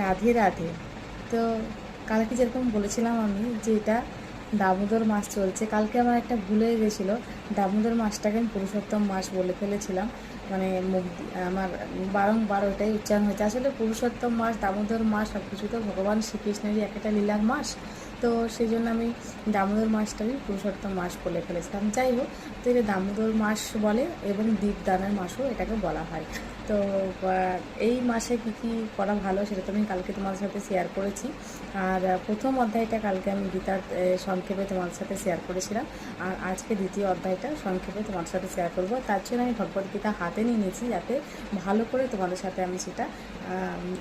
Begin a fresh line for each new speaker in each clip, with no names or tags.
রাধে রাধে। তো কালকে যেরকম বলেছিলাম আমি যে এটা দামোদর মাস চলছে, কালকে আমার একটা ভুল হয়ে গেছিল। দামোদর মাসটাকে আমি পুরুষোত্তম মাস বলে ফেলেছিলাম। মানে মুখ আমার বারংবার ওটাই উচ্চারণ হয়েছে। আসলে পুরুষোত্তম মাস, দামোদর মাস সব কিছু তো ভগবান শ্রীকৃষ্ণেরই একটা লীলার মাস। তো সেই জন্য আমি দামোদর মাসটাকে পুরুষোত্তম মাস বলে ফেলেছিলাম। যাই হোক, তো এটা দামোদর মাস বলে এবং দীপদানের মাসও এটাকে বলা হয়। তো এই মাসে কী কী করা ভালো সেটা তো আমি কালকে তোমাদের সাথে শেয়ার করেছি। আর প্রথম অধ্যায়টা কালকে আমি গীতার সংক্ষেপে তোমাদের সাথে শেয়ার করেছিলাম। আর আজকে দ্বিতীয় অধ্যায়টা সংক্ষেপে তোমাদের সাথে শেয়ার করব। তার জন্য আমি ভগবদ্গীতা হাতে নিয়ে নিয়েছি যাতে ভালো করে তোমাদের সাথে আমি সেটা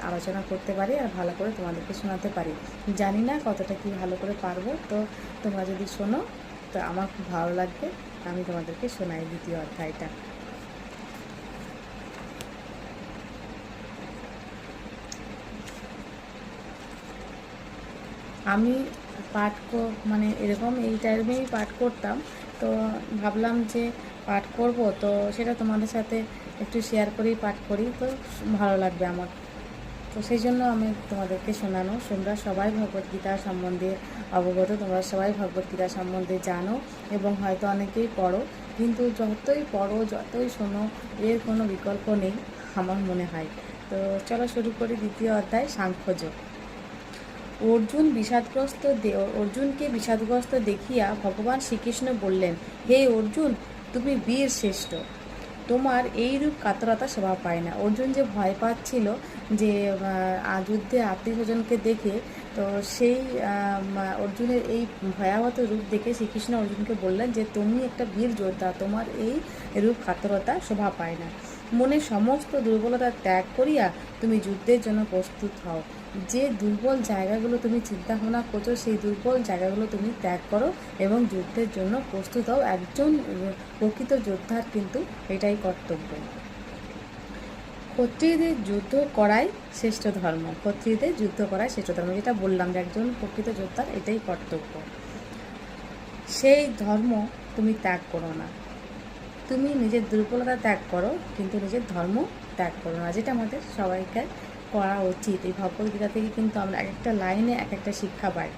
আলোচনা করতে পারি আর ভালো করে তোমাদেরকে শোনাতে পারি। জানি না কতটা কি ভালো করে পারব। তো, তোমরা যদি শোনো, তো আমার খুব ভালো লাগবে। আমি তোমাদেরকে শোনাই দ্বিতীয় অধ্যায়টা। আমি পাঠ মানে এরকম এই টাইমেই পাঠ করতাম। তো ভাবলাম যে পাঠ করব, তো সেটা তোমাদের সাথে একটু শেয়ার করেই পাঠ করি, তো ভালো লাগবে আমার। তো সেই জন্য আমি তোমাদেরকে শোনানো, তোমরা সবাই ভগবদ্গীতা সম্বন্ধে অবগত, তোমরা সবাই ভগবদ্গীতা সম্বন্ধে জানো এবং হয়তো অনেকেই পড়ো, কিন্তু যতই পড়ো, যতই শোনো, এর কোনো বিকল্প নেই, আমার মনে হয়। তো চলো শুরু করি দ্বিতীয় অধ্যায় সাংখ্যযোগ অর্জুন বিষাদগ্রস্ত অর্জুনকে বিষাদগ্রস্ত দেখিয়া ভগবান শ্রীকৃষ্ণ বললেন, হে অর্জুন, তুমি বীর শ্রেষ্ঠ। তোমার এইরূপ কাতরতা শোভা পায় না। অর্জুন যে ভয় পাচ্ছিল যে যুদ্ধে আত্মীয় স্বজনকে দেখে, তো সেই অর্জুনের এই ভয়াবহ রূপ দেখে শ্রীকৃষ্ণ অর্জুনকে বললেন যে, তুমি একটা বীর যোদ্ধা, তোমার এই রূপ কাতরতা শোভা পায় না। মনে সমস্ত দুর্বলতা ত্যাগ করিয়া তুমি যুদ্ধের জন্য প্রস্তুত হও। যে দুর্বল জায়গাগুলো তুমি চিন্তা ভাবনা করছ, সেই দুর্বল জায়গাগুলো তুমি ত্যাগ করো এবং যুদ্ধের জন্য প্রস্তুত হও। একজন প্রকৃত যোদ্ধার কিন্তু এটাই কর্তব্য। ক্ষত্রিয়দের যুদ্ধ করাই শ্রেষ্ঠ ধর্ম। ক্ষত্রিয়দের যুদ্ধ করাই শ্রেষ্ঠ ধর্ম। যেটা বললাম যে একজন প্রকৃত যোদ্ধার এটাই কর্তব্য। সেই ধর্ম তুমি ত্যাগ করো না। তুমি নিজের দুর্বলতা ত্যাগ করো, কিন্তু নিজের ধর্ম ত্যাগ করো না, যেটা আমাদের সবাইকে করা উচিত। এই ভগবদ্গীতা থেকে কিন্তু আমরা এক একটা লাইনে এক একটা শিক্ষা পাই।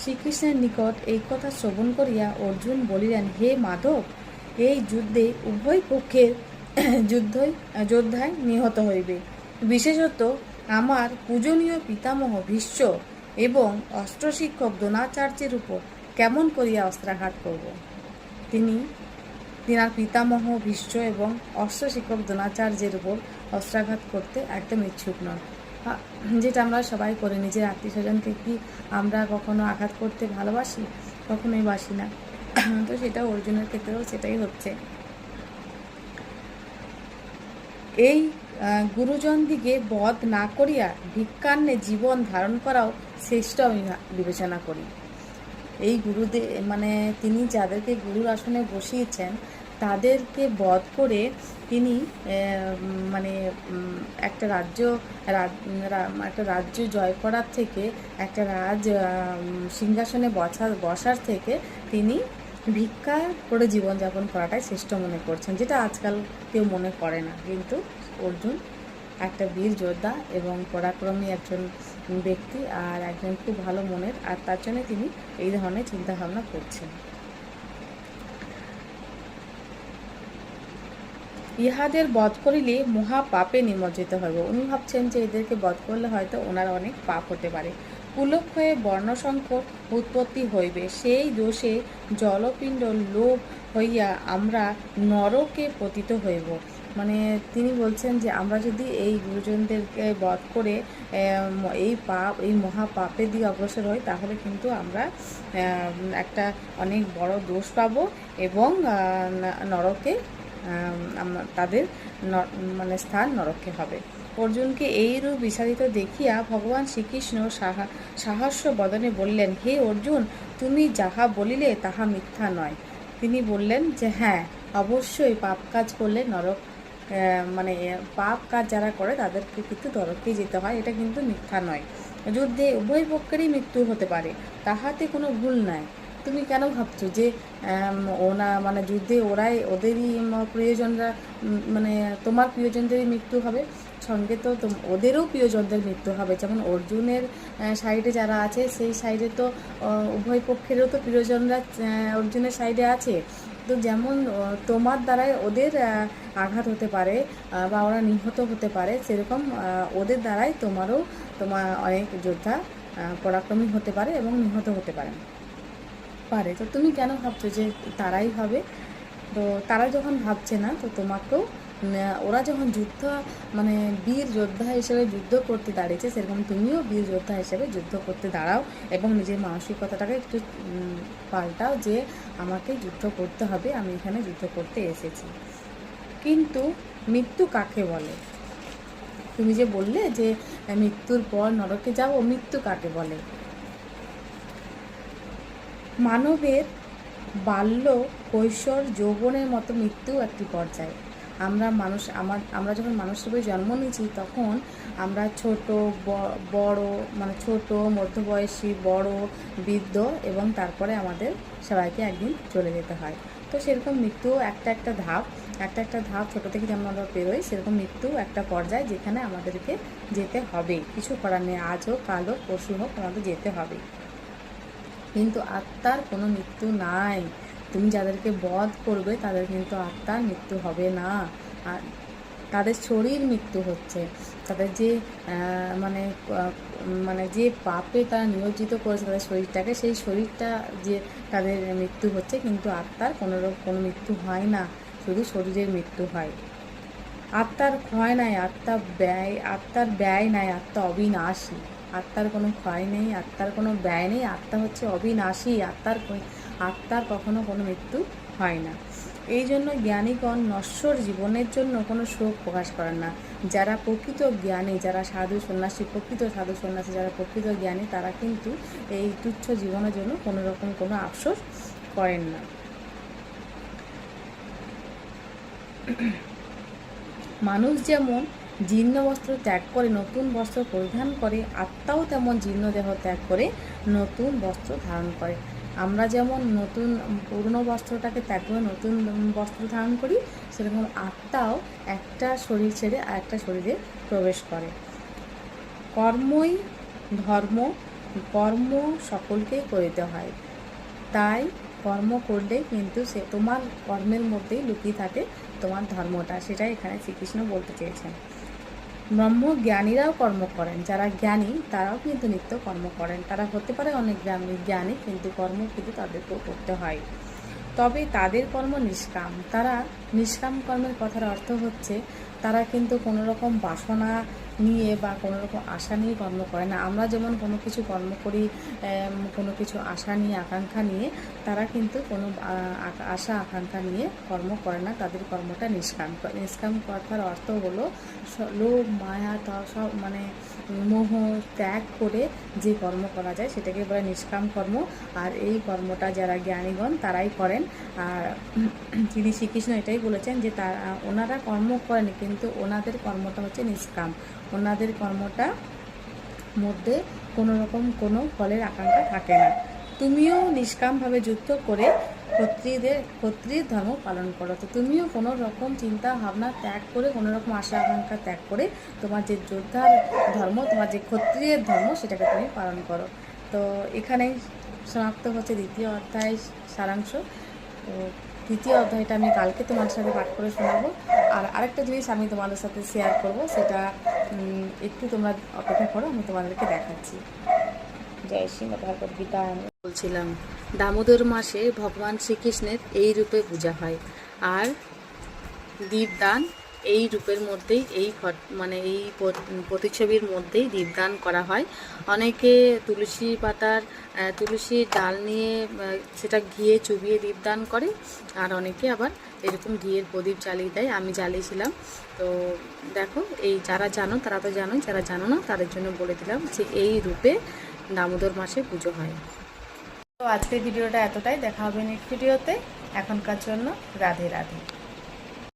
শ্রীকৃষ্ণের নিকট এই কথা শ্রবণ করিয়া অর্জুন বলিলেন, হে মাধব, এই যুদ্ধে উভয় পক্ষের যুদ্ধই যোদ্ধায় নিহত হইবে। বিশেষত আমার পূজনীয় পিতামহ ভীষ্ম এবং অস্ত্রশিক্ষক দ্রোণাচার্যের উপর কেমন করিয়া অস্ত্রাঘাত করব? তিনি তিনার পিতামহ ভীষ্ম এবং অস্ত্র শিক্ষক দ্রোণাচার্যের উপর অস্ত্রাঘাত করতে একদম ইচ্ছুক নন। যেটা আমরা সবাই করি নিজের আত্মীয় স্বজনকে কি আমরা কখনো আঘাত করতে ভালোবাসি? কখনোই বাসি না। তো সেটা অর্জুনের ক্ষেত্রেও সেটাই হচ্ছে। এই আহ, গুরুজন দিকে বধ না করিয়া ভিক্ষান্নে জীবন ধারণ করাও শ্রেষ্ঠ আমি বিবেচনা করি। এই গুরুদে মানে তিনি যাদেরকে গুরুর আসনে বসিয়েছেন, তাদেরকে বধ করে তিনি মানে একটা রাজ্য একটা রাজ্য জয় করার থেকে, একটা রাজ সিংহাসনে বসা বসার থেকে তিনি ভিক্ষা করে জীবনযাপন করাটাই শ্রেষ্ঠ মনে করছেন, যেটা আজকাল কেউ মনে করে না। কিন্তু অর্জুন একটা বীর যোদ্ধা এবং পরাক্রমী একজন ব্যক্তি আর একজন খুব ভালো মনের, আর তার জন্য তিনি এই ধরনের চিন্তা ভাবনা করছেন। ইহাদের বধ করিলে মহা পাপে নিমজ্জিত হইব। উনি ভাবছেন যে এদেরকে বধ করলে হয়তো ওনার অনেক পাপ হতে পারে। কুলক্ষয়ে বর্ণসংকট উৎপত্তি হইবে। সেই দোষে জলপিণ্ড লোভ হইয়া আমরা নরকে পতিত হইব। মানে তিনি বলছেন যে, আমরা যদি এই গুরুজনদেরকে বধ করে এই পাপ, এই মহা পাপের দিকে অগ্রসর হই, তাহলে কিন্তু আমরা একটা অনেক বড় দোষ পাবো এবং নরকে তাদের মানে স্থান নরকে হবে। অর্জুনকে এইরূপ বিস্তারিত দেখিয়া ভগবান শ্রীকৃষ্ণ সাহা সাহস্য বদনে বললেন, হে অর্জুন, তুমি যাহা বলিলে তাহা মিথ্যা নয়। তিনি বললেন যে হ্যাঁ অবশ্যই পাপ কাজ করলে নরক মানে পাপ কাজ যারা করে তাদেরকে কিন্তু নরকেই যেতে হয়, এটা কিন্তু মিথ্যা নয়। যুদ্ধে উভয় পক্ষেরই মৃত্যু হতে পারে, তাহাতে কোনো ভুল নাই। তুমি কেন ভাবছ যে ওনা মানে যুদ্ধে ওরাই ওদেরই প্রিয়জনরা মানে তোমার প্রিয়জনদেরই মৃত্যু হবে? সঙ্গে তো ওদেরও প্রিয়জনদের মৃত্যু হবে। যেমন অর্জুনের সাইডে যারা আছে, সেই সাইডে তো উভয় পক্ষেরও তো প্রিয়জনরা অর্জুনের সাইডে আছে। তো যেমন তোমার দ্বারাই ওদের আঘাত হতে পারে বা ওরা নিহত হতে পারে, সেরকম ওদের দ্বারাই তোমারও তোমার অনেক যোদ্ধা পরাক্রমী হতে পারে এবং নিহত হতে পারে। পারে। তো তুমি কেন ভাবছ যে তারাই হবে? তো তারা যখন ভাবছে না, তো তোমাকেও ওরা যখন যুদ্ধ মানে বীর যোদ্ধা হিসেবে যুদ্ধ করতে দাঁড়িয়েছে, সেরকম তুমিও বীর যোদ্ধা হিসেবে যুদ্ধ করতে দাঁড়াও এবং নিজের মানসিকতাটাকে একটু পাল্টাও যে আমাকে যুদ্ধ করতে হবে, আমি এখানে যুদ্ধ করতে এসেছি। কিন্তু মৃত্যু কাকে বলে? তুমি যে বললে যে মৃত্যুর পর নরকে যাব মৃত্যু কাকে বলে? মানবের বাল্য, কৈশোর, যৌবনের মতো মৃত্যু একটি পর্যায়। আমরা মানুষ, আমার, আমরা যখন মানুষ হিসেবে জন্ম নিয়েছি, তখন আমরা ছোট বড় মানে ছোট, মধ্যবয়সী, বড়, বৃদ্ধ এবং তারপরে আমাদের সবাইকে একদিন চলে যেতে হয়। তো সেরকম মৃত্যু একটা একটা ধাপ, একটা একটা ধাপ ছোট থেকে যেমন আমরা পেরোই সেরকম মৃত্যু একটা পর্যায় যেখানে আমাদেরকে যেতে হবে। কিছু করার নেই, আজ হোক, কাল হোক, পরশু হোক, আমাদের যেতে হবে। কিন্তু আত্মার কোনো মৃত্যু নাই। তুমি যাদেরকে বধ করবে, তাদের কিন্তু আত্মার মৃত্যু হবে না। আর তাদের শরীর মৃত্যু হচ্ছে। তাদের যে মানে মানে যে পাপে তারা নিয়োজিত করেছে তাদের শরীরটাকে, সেই শরীরটা যে তাদের মৃত্যু হচ্ছে কিন্তু আত্মার কোনো কোনো মৃত্যু হয় না। শুধু শরীরের মৃত্যু হয়। আত্মার ক্ষয় নাই, আত্মা ব্যয়, আত্মার ব্যয় নাই, আত্মা অবিনাশী। আত্মার কোনো ক্ষয় নেই, আত্মার কোনো ব্যয় নেই, আত্মা হচ্ছে অবিনাশী। আত্মার আত্মার কখনো কোনো মৃত্যু হয় না। এই জন্য জ্ঞানীগণ নশ্বর জীবনের জন্য কোনো শোক প্রকাশ করেন না। যারা প্রকৃত জ্ঞানী, যারা সাধু সন্ন্যাসী, প্রকৃত সাধু সন্ন্যাসী, যারা প্রকৃত জ্ঞানী, তারা কিন্তু এই তুচ্ছ জীবনের জন্য কোনো রকম কোনো আফসোস করেন না। মানুষ যেমন জীর্ণ বস্ত্র ত্যাগ করে নতুন বস্ত্র পরিধান করে, আত্মাও তেমন জীর্ণ দেহ ত্যাগ করে নতুন বস্ত্র ধারণ করে। আমরা যেমন নতুন, পুরনো বস্ত্রটাকে ত্যাগ করে নতুন বস্ত্র ধারণ করি, সেরকম আত্মাও একটা শরীর ছেড়ে আর একটা শরীরে প্রবেশ করে। কর্মই ধর্ম, কর্ম সকলকেই করিতে হয়। তাই কর্ম করলে কিন্তু সে তোমার কর্মের মধ্যেই লুকিয়ে থাকে তোমার ধর্মটা, সেটাই এখানে শ্রীকৃষ্ণ বলতে চেয়েছেন। ব্রহ্ম জ্ঞানীরাও কর্ম করেন। যারা জ্ঞানী, তারাও কিন্তু নিত্য কর্ম করেন। তারা হতে পারে অনেক জ্ঞানী জ্ঞানী, কিন্তু কর্ম কিন্তু তাদেরকেও করতে হয়। তবে তাদের কর্ম নিষ্কাম। তারা নিষ্কাম কর্মের কথার অর্থ হচ্ছে, তারা কিন্তু কোনো রকম বাসনা নিয়ে বা কোনো রকম আশা নিয়ে কর্ম করে না। আমরা যেমন কোনো কিছু কর্ম করি কোনো কিছু আশা নিয়ে, আকাঙ্ক্ষা নিয়ে, তারা কিন্তু কোনো আশা, আকাঙ্ক্ষা নিয়ে কর্ম করে না। তাদের কর্মটা নিষ্কাম নিষ্কাম কথার অর্থ হলো লোভ, মায়া, তা, সব মানে মোহ ত্যাগ করে যে কর্ম করা যায়, সেটাকে বলে নিষ্কাম কর্ম। আর এই কর্মটা যারা জ্ঞানীগণ, তারাই করেন। আর তিনি শ্রীকৃষ্ণ এটাই বলেছেন যে তারা, ওনারা কর্ম করেন, কিন্তু ওনাদের কর্মটা হচ্ছে নিষ্কাম। ওনাদের কর্মটা মধ্যে কোনো রকম কোনো ফলের আকাঙ্ক্ষা থাকে না। তুমিও নিষ্কামভাবে যুদ্ধ করে ক্ষত্রিয়দের, ক্ষত্রিয় ধর্ম পালন করো। তো তুমিও কোনো রকম চিন্তা ভাবনা ত্যাগ করে, কোনো রকম আশা আকাঙ্ক্ষা ত্যাগ করে তোমার যে যোদ্ধার ধর্ম, তোমার যে ক্ষত্রিয়ের ধর্ম, সেটাকে তুমি পালন করো। তো এখানেই সমাপ্ত হচ্ছে দ্বিতীয় অধ্যায় সারাংশ। তো দ্বিতীয় অধ্যায়টা আমি কালকে তোমাদের সাথে পাঠ করে শোনাবো। আর আরেকটা জিনিস আমি তোমাদের সাথে শেয়ার করব সেটা একটু তোমরা অপেক্ষা করো আমি তোমাদেরকে দেখাচ্ছি। জয় শ্রী ভগবত গীতা আমি বলছিলাম দামোদর মাসে ভগবান শ্রীকৃষ্ণের এই রূপে পূজা হয়। আর দীপদান এই রূপের মধ্যেই, এই মানে এই প্রতিচ্ছবির মধ্যেই দীপদান করা হয়। অনেকে তুলসী পাতার তুলসীর ডাল নিয়ে সেটা ঘিয়ে চুবিয়ে দীপদান করে, আর অনেকে আবার এরকম ঘিয়ের প্রদীপ জ্বালিয়ে দেয়। আমি জ্বালিয়েছিলাম। তো দেখো, এই যারা জানো, তারা তো জানো যারা জানো না, তাদের জন্য বলে দিলাম যে এই রূপে দামোদর মাসে পুজো হয়। তো আজকের ভিডিওটা এতটাই। দেখা হবে নেক্সট ভিডিওতে এখনকার জন্য রাধে রাধে।